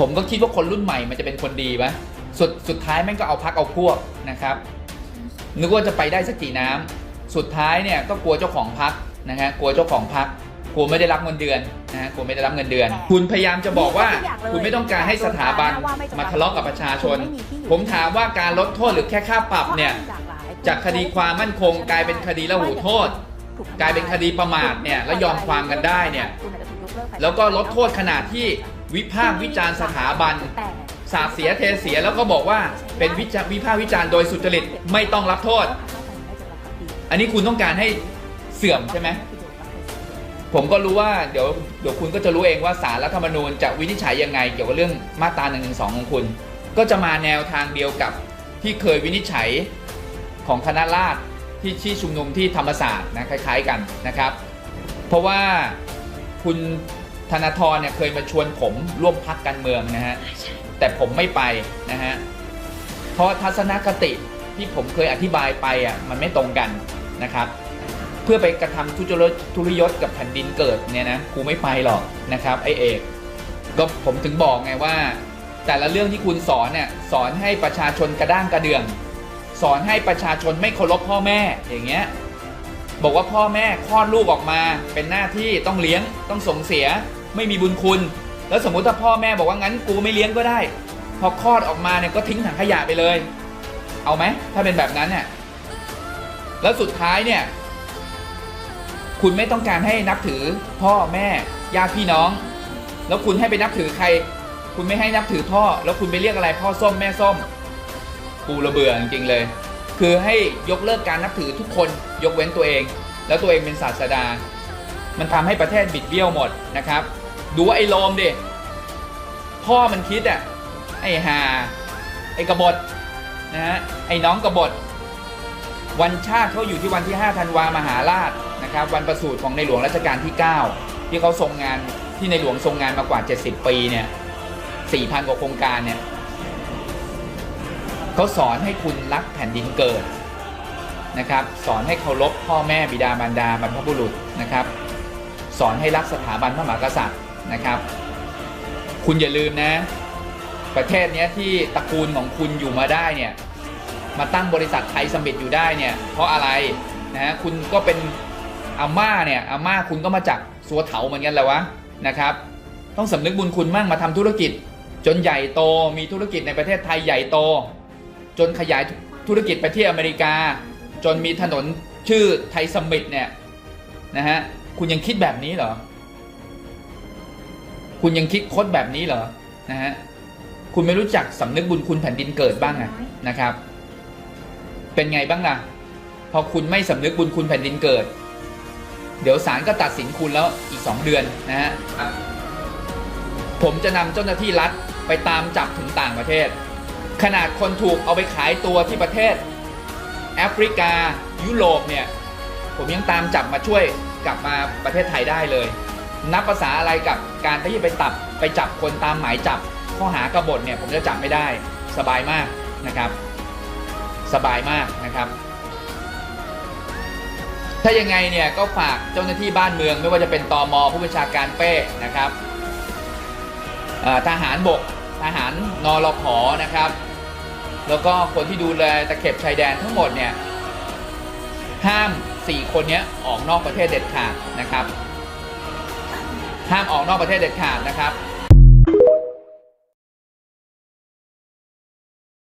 ผมก็คิดว่าคนรุ่นใหม่มันจะเป็นคนดีปะสุดสุดท้ายแม่งก็เอาพักเอาพวกนะครับนึกว่าจะไปได้สักกี่น้ำสุดท้ายเนี่ยก็กลัวเจ้าของพักนะฮะกลัวเจ้าของพักกลัวไม่ได้รับเงินเดือนนะฮะกลัวไม่ได้รับเงินเดือน คุณพยายามจะบอกว่าคุณไม่ต้องการให้สถาบันมาทะเลาะกับประชาชน ผมถามว่าการลดโทษหรือแค่ค่าปรับเนี่ยจากคดีความมั่นคง กลายเป็นคดีละหูโทษ กลายเป็นคดีประมาทเนี่ยแล้วยอมความกันได้เนี่ยแล้วก็ลดโทษขนาดที่ วิพากษ์วิจารณ์สถาบันสาเสียเทเสียแล้วก็บอกว่าเป็นวิจาวิพากษ์วิจารณ์โดยสุจริตไม่ต้องรับโทษ อันนี้คุณต้องการให้เสื่อมใช่ไหมผมก็รู้ว่าเดี๋ยวเดี๋ยวคุณก็จะรู้เองว่าสารรัฐธรรมนูญจะวินิจฉัยยังไง เกี่ยวกับเรื่องมาตรา1นึของคุณ ก็จะมาแนวทางเดียวกับที่เคยวินิจฉัยของคณะราษฎรที่ที่ชุมนุมที่ธรรมศาสตร์นะคล้าย ๆกันนะครับ เพราะว่าคุณ ธนาธรเนี่ยเคยมาชวนผมร่วมพักการเมืองนะฮะแต่ผมไม่ไปนะฮะเพราะทัศนคติที่ผมเคยอธิบายไปอะมันไม่ตรงกันนะครับ เพื่อไปกระทำทุจริตทุริยศกับแผ่นดินเกิดเนี่ยนะกูไม่ไปหรอกนะครับไอเอกก็ผมถึงบอกไงว่า แต่ละเรื่องที่คุณสอนเนี่ยสอนให้ประชาชนกระด้างกระเดื่อง สอนให้ประชาชนไม่เคารพพ่อแม่อย่างเงี้ยบอกว่าพ่อแม่คลอดลูกออกมาเป็นหน้าที่ต้องเลี้ยงต้องส่งเสีย ไม่มีบุญคุณ แล้วสมมติถ้าพ่อแม่บอกว่างั้นกูไม่เลี้ยงก็ได้ พอคลอดออกมาเนี่ยก็ทิ้งถังขยะไปเลย เอาไหมถ้าเป็นแบบนั้นเนี่ยแล้วสุดท้ายเนี่ยคุณไม่ต้องการให้นับถือพ่อแม่ญาติพี่น้อง แล้วคุณให้ไปนับถือใคร คุณไม่ให้นับถือพ่อ แล้วคุณไปเรียกอะไรพ่อส้มแม่ส้มกูระเบื่อจริงๆเลย คือให้ยกเลิกการนับถือทุกคนยกเว้นตัวเอง แล้วตัวเองเป็นศาสดา มันทำให้ประเทศบิดเบี้ยวหมดนะครับ ดูว่าไอ้โลมดิพ่อมันคิดอะไอ้หาไอ้กบฏนะฮะไอ้น้องกบฏ วันชาติเขาอยู่ที่วันที่5ธันวามหาราชนะครับ วันประสูติของในหลวงรัชกาลที่ 9 ที่เขาทรงงานที่ในหลวงทรงงานมากว่า 70 ปีเนี่ย4,000 กว่าโครงการเนี่ยเขาสอนให้คุณรักแผ่นดินเกิดนะครับ สอนให้เคารพพ่อแม่บิดามารดาบรรพบุรุษนะครับ สอนให้รักสถาบันพระมหากษัตริย์ นะครับ คุณอย่าลืมนะ ประเทศนี้ที่ตระกูลของคุณอยู่มาได้เนี่ย มาตั้งบริษัทไทยสมิธอยู่ได้เนี่ย เพราะอะไรนะฮะคุณก็เป็นอาม่าเนี่ยอาม่าคุณก็มาจากสัวเถาเหมือนกันแหละวะนะครับ ต้องสำนึกบุญคุณมั่งมาทำธุรกิจ จนใหญ่โตมีธุรกิจในประเทศไทยใหญ่โต จนขยายธุรกิจไปที่อเมริกา จนมีถนนชื่อไทยสมิธเนี่ยนะฮะคุณยังคิดแบบนี้เหรอ คุณยังคิดคดแบบนี้เหรอนะฮะคุณไม่รู้จักสำนึกบุญคุณแผ่นดินเกิดบ้างอะนะครับ เป็นไงบ้างล่ะ พอคุณไม่สำนึกบุญคุณแผ่นดินเกิด เดี๋ยวศาลก็ตัดสินคุณแล้วอีก 2 เดือนนะฮะผมจะนำเจ้าหน้าที่รัฐไปตามจับถึงต่างประเทศ ขนาดคนถูกเอาไปขายตัวที่ประเทศ แอฟริกา ยุโรปเนี่ย ผมยังตามจับมาช่วยกลับมาประเทศไทยได้เลย นับภาษาอะไรกับการที่ไปตับไปจับคนตามหมายจับข้อหากบฏเนี่ยผมจะจับไม่ได้สบายมากนะครับ สบายมากนะครับ ถ้ายังไงเนี่ยก็ฝากเจ้าหน้าที่บ้านเมือง ไม่ว่าจะเป็นตอมผู้บัญชาการเป้นะครับทหารบกทหารนรขนะครับ แล้วก็คนที่ดูแลตะเข็บชายแดนทั้งหมดเนี่ยห้าม 4 คนนี้ออกนอกประเทศเด็ดขาดนะครับ ห้ามออกนอกประเทศเด็ดขาดนะครับ